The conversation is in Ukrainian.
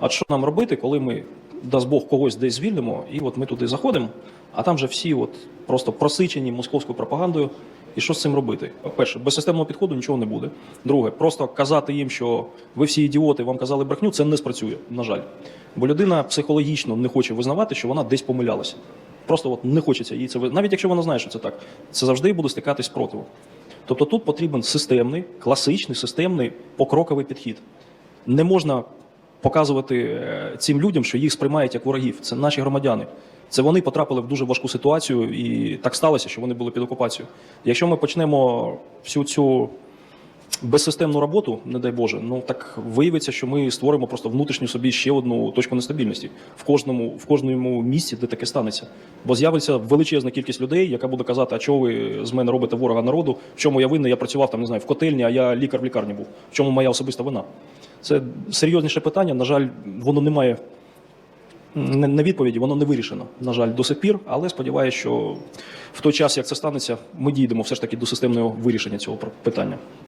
А що нам робити, коли ми, дасть Бог, когось десь звільнимо, і от ми туди заходимо, а там же всі от просто просичені московською пропагандою. І що з цим робити? Перше, без системного підходу нічого не буде. Друге, просто казати їм, що ви всі ідіоти, вам казали брехню, це не спрацює, на жаль. Бо людина психологічно не хоче визнавати, що вона десь помилялася. Просто от не хочеться їй це навіть якщо вона знає, що це так, це завжди буде стикатись з. Тобто тут потрібен системний, класичний, системний покроковий підхід. Не можна показувати е, цим людям, що їх сприймають як ворогів. Це наші громадяни. Це вони потрапили в дуже важку ситуацію, і так сталося, що вони були під окупацією. Якщо ми почнемо всю цю безсистемну роботу, не дай Боже, ну так виявиться, що ми створимо просто внутрішню собі ще одну точку нестабільності в кожному, в кожному місці, де таке станеться. Бо з'явиться величезна кількість людей, яка буде казати, а чого ви з мене робите ворога народу, в чому я винний, я працював там, не знаю, в котельні, а я лікар в лікарні був. В чому моя особиста вина? Це серйозніше питання. На жаль, воно не має не відповіді, воно не вирішено, на жаль, до сих пір. Але сподіваюся, що в той час, як це станеться, ми дійдемо все ж таки до системного вирішення цього питання.